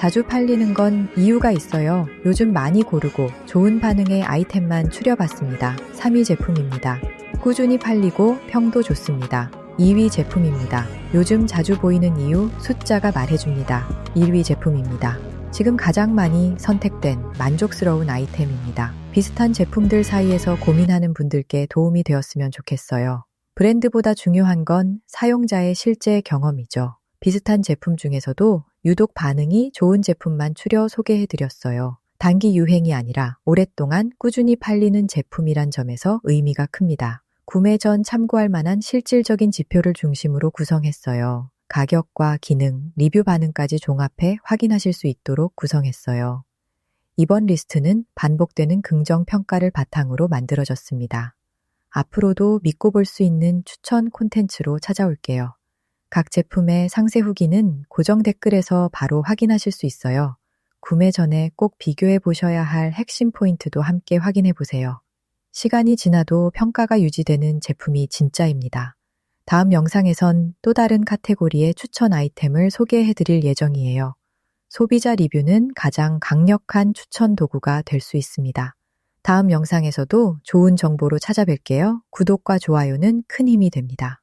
자주 팔리는 건 이유가 있어요. 요즘 많이 고르고 좋은 반응의 아이템만 추려봤습니다. 3위 제품입니다. 꾸준히 팔리고 평도 좋습니다. 2위 제품입니다. 요즘 자주 보이는 이유 숫자가 말해줍니다. 1위 제품입니다. 지금 가장 많이 선택된 만족스러운 아이템입니다. 비슷한 제품들 사이에서 고민하는 분들께 도움이 되었으면 좋겠어요. 브랜드보다 중요한 건 사용자의 실제 경험이죠. 비슷한 제품 중에서도 유독 반응이 좋은 제품만 추려 소개해드렸어요. 단기 유행이 아니라 오랫동안 꾸준히 팔리는 제품이란 점에서 의미가 큽니다. 구매 전 참고할 만한 실질적인 지표를 중심으로 구성했어요. 가격과 기능, 리뷰 반응까지 종합해 확인하실 수 있도록 구성했어요. 이번 리스트는 반복되는 긍정 평가를 바탕으로 만들어졌습니다. 앞으로도 믿고 볼 수 있는 추천 콘텐츠로 찾아올게요. 각 제품의 상세 후기는 고정 댓글에서 바로 확인하실 수 있어요. 구매 전에 꼭 비교해 보셔야 할 핵심 포인트도 함께 확인해 보세요. 시간이 지나도 평가가 유지되는 제품이 진짜입니다. 다음 영상에선 또 다른 카테고리의 추천 아이템을 소개해 드릴 예정이에요. 소비자 리뷰는 가장 강력한 추천 도구가 될 수 있습니다. 다음 영상에서도 좋은 정보로 찾아뵐게요. 구독과 좋아요는 큰 힘이 됩니다.